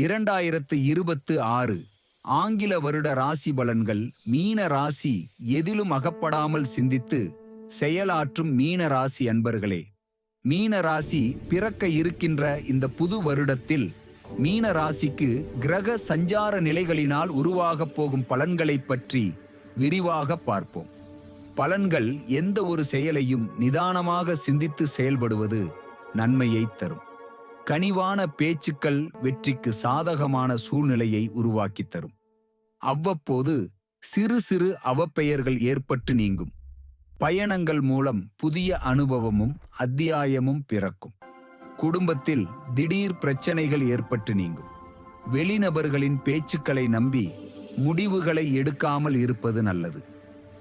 இரண்டாயிரத்து இருபத்து ஆறு ஆங்கில வருட ராசி பலன்கள் மீன ராசி எதிலும் அகப்படாமல் சிந்தித்து செயலாற்றும் மீன ராசி அன்பர்களே மீன ராசி பிறக்க இருக்கின்ற இந்த புது வருடத்தில் மீன ராசிக்கு கிரக சஞ்சார நிலைகளினால் உருவாகப் போகும் பலன்களைப் பற்றி விரிவாக பார்ப்போம். பலன்கள் எந்த ஒரு செயலையும் நிதானமாக சிந்தித்து செயல்படுவது நன்மையை தரும். கனிவான பேச்சுக்கள் வெற்றிக்கு சாதகமான சூழ்நிலையை உருவாக்கி தரும். அவ்வப்போது சிறு சிறு அவப்பெயர்கள் ஏற்பட்டு நீங்கும். பயணங்கள் மூலம் புதிய அனுபவமும் அத்தியாயமும் பிறக்கும். குடும்பத்தில் திடீர் பிரச்சனைகள் ஏற்பட்டு நீங்கும். வெளிநபர்களின் பேச்சுக்களை நம்பி முடிவுகளை எடுக்காமல் இருப்பது நல்லது.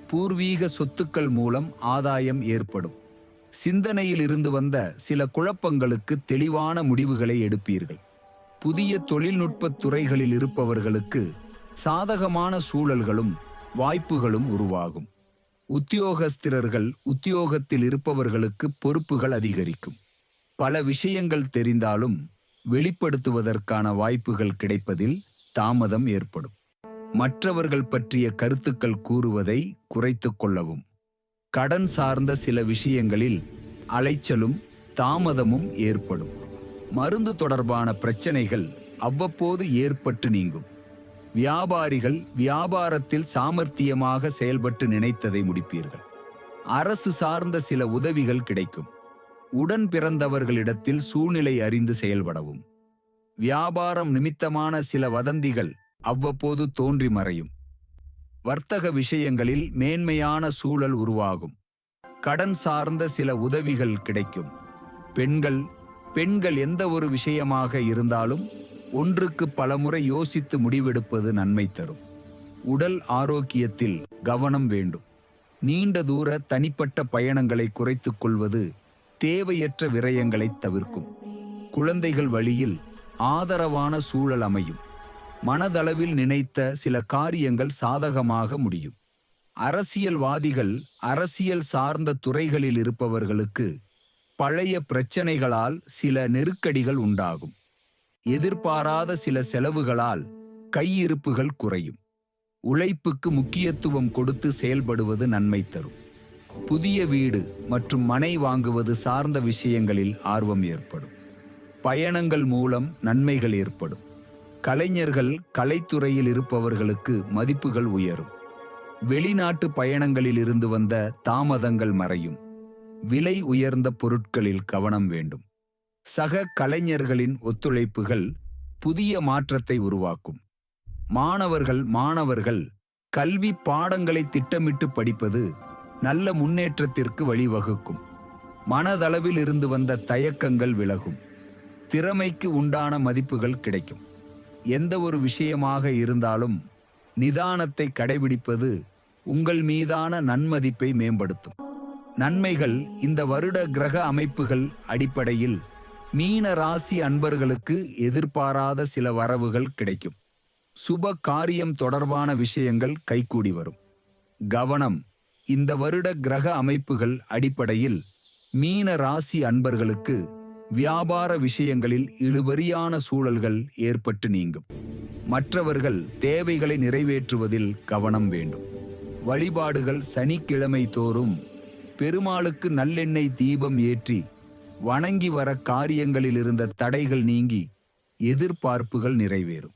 பூர்வீக சொத்துக்கள் மூலம் ஆதாயம் ஏற்படும். சிந்தனையில் இருந்து வந்த சில குழப்பங்களுக்கு தெளிவான முடிவுகளை எடுப்பீர்கள். புதிய தொழில்நுட்பத் துறைகளில் இருப்பவர்களுக்கு சாதகமான சூழல்களும் வாய்ப்புகளும் உருவாகும். உத்தியோகஸ்திரர்கள் உத்தியோகத்தில் இருப்பவர்களுக்கு பொறுப்புகள் அதிகரிக்கும். பல விஷயங்கள் தெரிந்தாலும் வெளிப்படுத்துவதற்கான வாய்ப்புகள் கிடைப்பதில் தாமதம் ஏற்படும். மற்றவர்கள் பற்றிய கருத்துக்கள் கூறுவதை குறைத்துக் கொள்ளவும். கடன் சார்ந்த சில விஷயங்களில் அலைச்சலும் தாமதமும் ஏற்படும். மருந்து தொடர்பான பிரச்சனைகள் அவ்வப்போது ஏற்பட்டு நீங்கும். வியாபாரிகள் வியாபாரத்தில் சாமர்த்தியமாக செயல்பட்டு நினைத்ததை முடிப்பீர்கள். அரசு சார்ந்த சில உதவிகள் கிடைக்கும். உடன் பிறந்தவர்களிடத்தில் சூழ்நிலை அறிந்து செயல்படவும். வியாபாரம் நிமித்தமான சில வதந்திகள் அவ்வப்போது தோன்றி மறையும். வர்த்தக விஷயங்களில் மேன்மையான சூழல் உருவாகும். கடன் சார்ந்த சில உதவிகள் கிடைக்கும். பெண்கள் பெண்கள் எந்த ஒரு விஷயமாக இருந்தாலும் ஒன்றுக்கு பலமுறை யோசித்து முடிவெடுப்பது நன்மை தரும். உடல் ஆரோக்கியத்தில் கவனம் வேண்டும். நீண்ட தூர தனிப்பட்ட பயணங்களை குறைத்துக் கொள்வது தேவையற்ற விரயங்களை தவிர்க்கும். குழந்தைகள் வழியில் ஆதரவான சூழல் அமையும். மனதளவில் நினைத்த சில காரியங்கள் சாதகமாக முடியும். அரசியல்வாதிகள் அரசியல் சார்ந்த துறைகளில் இருப்பவர்களுக்கு பழைய பிரச்சனைகளால் சில நெருக்கடிகள் உண்டாகும். எதிர்பாராத சில செலவுகளால் கையிருப்புகள் குறையும். உழைப்புக்கு முக்கியத்துவம் கொடுத்து செயல்படுவது நன்மை தரும். புதிய வீடு மற்றும் மனை வாங்குவது சார்ந்த விஷயங்களில் ஆர்வம் ஏற்படும். பயணங்கள் மூலம் நன்மைகள் ஏற்படும். கலைஞர்கள் கலைத்துறையில் இருப்பவர்களுக்கு மதிப்புகள் உயரும். வெளிநாட்டு பயணங்களில் இருந்து வந்த தாமதங்கள் மறையும். விலை உயர்ந்த பொருட்களில் கவனம் வேண்டும். சக கலைஞர்களின் ஒத்துழைப்புகள் புதிய மாற்றத்தை உருவாக்கும். மாணவர்கள் மாணவர்கள் கல்வி பாடங்களை திட்டமிட்டு படிப்பது நல்ல முன்னேற்றத்திற்கு வழிவகுக்கும். மனதளவில் இருந்து வந்த தயக்கங்கள் விலகும். திறமைக்கு உண்டான மதிப்புகள் கிடைக்கும். எந்த ஒரு விஷயமாக இருந்தாலும் நிதானத்தை கடைபிடிப்பது உங்கள் மீதான நன்மதிப்பை மேம்படுத்தும். நன்மைகள் இந்த வருட கிரக அமைப்புகள் அடிப்படையில் மீன ராசி அன்பர்களுக்கு எதிர்பாராத சில வரவுகள் கிடைக்கும். சுப காரியம் தொடர்பான விஷயங்கள் கைகூடி வரும். கவனம் இந்த வருட கிரக அமைப்புகள் அடிப்படையில் மீன ராசி அன்பர்களுக்கு வியாபார விஷயங்களில் இழுபறியான சூழல்கள் ஏற்பட்டு நீங்கும். மற்றவர்கள் தேவைகளை நிறைவேற்றுவதில் கவனம் வேண்டும். வழிபாடுகள் சனிக்கிழமை தோறும் பெருமாளுக்கு நல்லெண்ணெய் தீபம் ஏற்றி வணங்கி வர காரியங்களில் இருந்த தடைகள் நீங்கி எதிர்பார்ப்புகள் நிறைவேறும்.